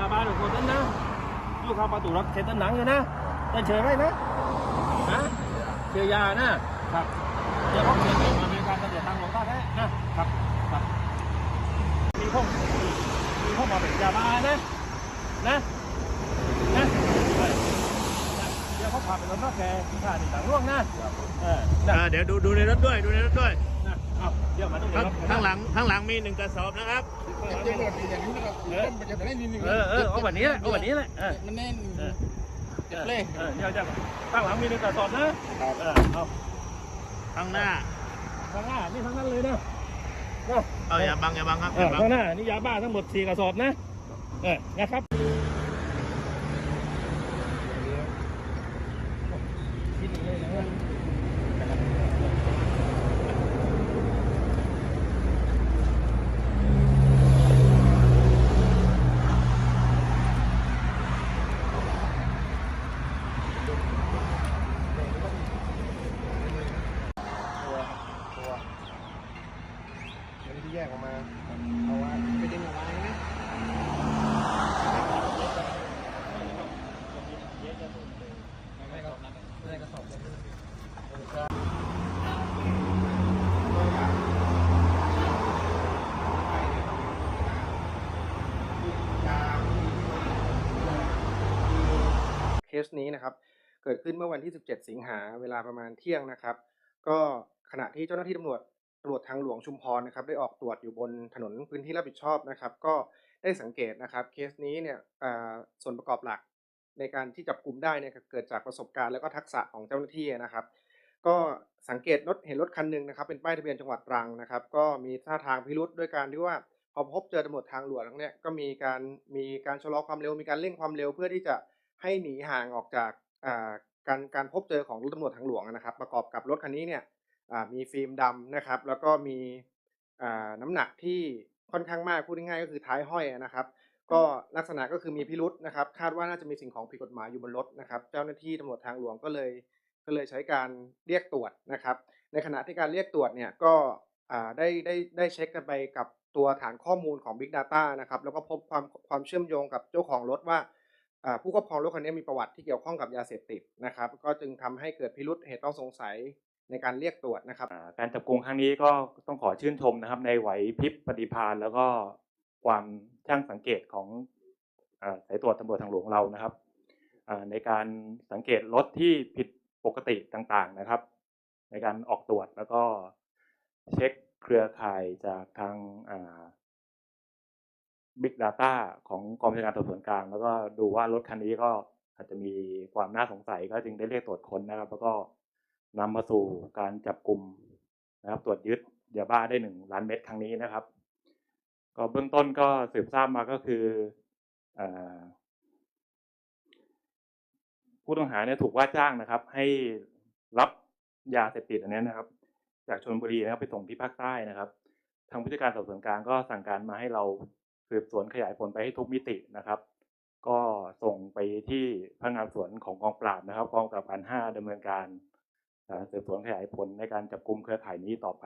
ยาบ้าหนึ่งคนนั้นนะอยู่เข้าประตูรับเขตต้นหนังอยู่นะแต่เฉยไหมนะฮะเชยยานะครับเดี๋ยวเขาเขียนเองมาในการตำรวจทางหลวงท่าแท้นะครับครับมีพวกมีพวกมาเป็นยาบ้านะนะนะเดี๋ยวเขาพาไปรถนอกแกท่านี่ต่างร่วงนะเออเดี๋ยวดูดูในรถด้วยดูในรถด้วย นะเอาเดี๋ยวมาตรงนี้ข้างครับข้างหลังข้างหลังมีหนึ่งกระสอบนะครับ เออเออเออเอาแบบนี้แหละเอาแบบนี้แหละเออมันแน่นเออเจ็บเลยเออเดี๋ยวจะข้างหลังมีหนึ่งกระสอบนะเออเอาข้างหน้า ข้างหน้านี่ทั้งนั้นเลยนะนะเอาอย่าบังอย่าบังครับเออย่าอบังข้างหน้านี่ยาบ้าทั้งหมดสี่กระสอบนะเออนะครับคิดอย่างนี้นะ มันที่แยกออกมาเอาว่าไปดึงออกมานะเคสนี้นะครับ เกิดขึ้นเมื่อวันที่ 17 สิงหาเวลาประมาณเที่ยงนะครับ ก็ขณะที่เจ้าหน้าที่ตำรวจ ตำรวจทางหลวงชุมพรนะครับได้ออกตรวจอยู่บนถนนพื้นที่รับผิดชอบนะครับ ก็ได้สังเกตนะครับเคสนี้เนี่ยส่วนประกอบหลักในการที่จับกลุ่มได้เนี่ยเกิดจากประสบการณ์และก็ทักษะของเจ้าหน้าที่นะครับ ก็สังเกตรถเห็นรถคันหนึ่งนะครับ เป็นป้ายทะเบียนจังหวัดตรังนะครับ ก็มีท่าทางพิรุษด้วยการที่ว่าพอพบเจอตำรวจทางหลวงเนี่ยก็มีการมีการชะลอความเร็วมีการเร่งความเร็วเพื่อที่จะให้หนีห่างออกจากการการพบเจอของรถตำรวจทางหลวงนะครับ ประกอบกับรถคันนี้เนี่ย มีฟิล์มดำนะครับ แล้วก็มีอ่าน้ำหนักที่ค่อนข้างมากพูดง่ายๆก็คือท้ายห้อยนะครับ ก็ลักษณะก็คือมีพิรุษนะครับ คาดว่าน่าจะมีสิ่งของผิดกฎหมายอยู่บนรถนะครับ เจ้าหน้าที่ตำรวจทางหลวงก็เลย ก็เลยใช้การเรียกตรวจนะครับ ในขณะที่การเรียกตรวจเนี่ยก็อ่าได้ได้ได้เช็คกันไปกับตัวฐานข้อมูลของ Big Data นะครับ แล้วก็พบความความเชื่อมโยงกับเจ้าของรถว่าอ่าผู้ครอบครองรถคันนี้มีประวัติที่เกี่ยวข้องกับยาเสพติดนะครับ ก็จึงทำให้เกิดพิรุษเหตุต้องสงสัย ในการเรียกตรวจนะครับการจับกลุ่มครั้งนี้ก็ต้องขอชื่นชมนะครับ ในไหวพริบปฏิภาณแล้วก็ความช่างสังเกตของสายตรวจตำรวจทางหลวงเรานะครับในการสังเกตรถที่ผิดปกติต่างๆนะครับ ในการออกตรวจแล้วก็เช็คเครือข่ายจากทางบิ๊กดาต้าของกองบัญชาการสอบสวนกลาง แล้วก็ดูว่ารถคันนี้ก็อาจจะมีความน่าสงสัยก็จึงได้เรียกตรวจค้นนะครับ แล้วก็ นำมาสู่การจับกลุ่มนะครับตรวจยึดยาบ้าได้หนึ่งล้านเม็ดครั้งนี้นะครับ ก็เบื้องต้นก็สืบทราบมาก็คืออผู้ต้องหาเนี่ยถูกว่าจ้างนะครับ ให้รับยาเสพติดอันนี้นะครับ จากชลบุรีนะครับไปส่งที่ภาคใต้นะครับ ทางผู้จัดการสอบสวนกลางก็สั่งการมาให้เราสืบสวนขยายผลไปให้ทุกมิตินะครับ ก็ส่งไปที่พนักงานสวนของกองปราบนะครับกองปราบการห้าดำเนินการ สืบสวนขยายผลในการจับกลุ่มเครือข่ายนี้ต่อไป